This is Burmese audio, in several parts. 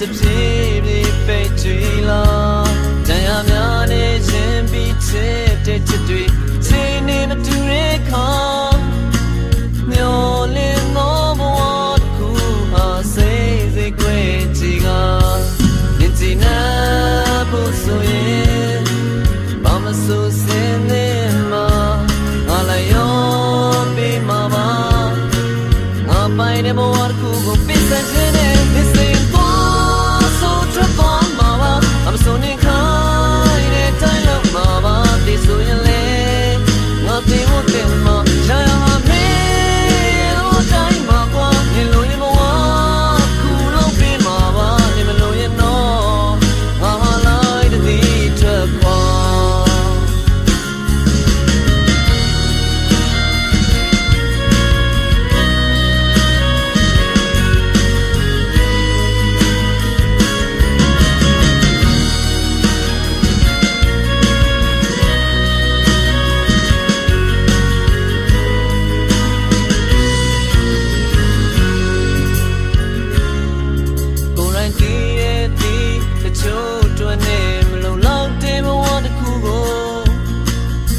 တပြေးပြေးပိတ်ကြည်လာတရားများနေခြင်းပြီးချစ်တဲ့ချစ်တွေစေနေမတူတဲ့ခါမျောလင်းသောဘဝတစ်ခုဟာစိတ်စိတ်ခွဲချီကမြင်ချင်နာဖို့ဆိုရင်ဘာမဆိုစင်နေမှာငါလည်းရောပြီးမှာပါငါပိုင်တဲ့ဘဝတစ်ခုကိုပြစ်စက်ခြင်းနဲ့ This is မနေမလုံလောက်တဲ့ဘဝတစ်ခုကို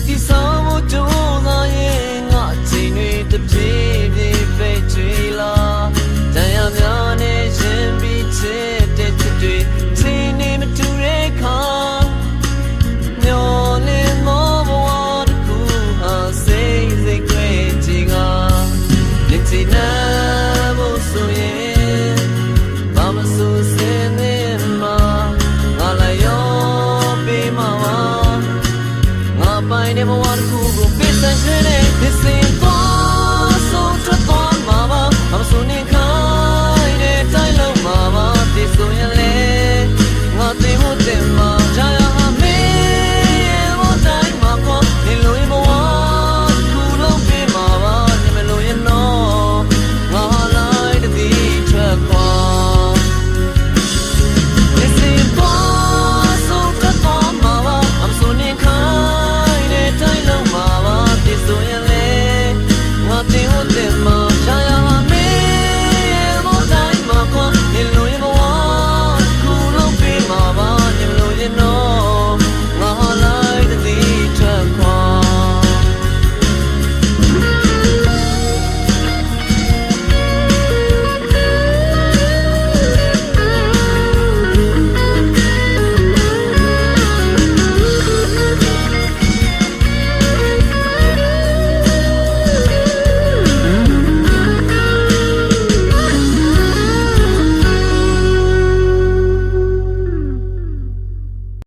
ဒီဆောင်မှုကြိုးစားရင်ငါအချိန်တွေတပြေးပြေးပဲကြွေလာတန်ရများနဲ့ရှင်ပြီးချစ်တဲ့ချစ်တွေချိန်နေမတူတဲ့ခါမျောလင်းမောဘဝတစ်ခုဟာစိတ်စိတ်ကြွေချင်ကလက်ချင် listening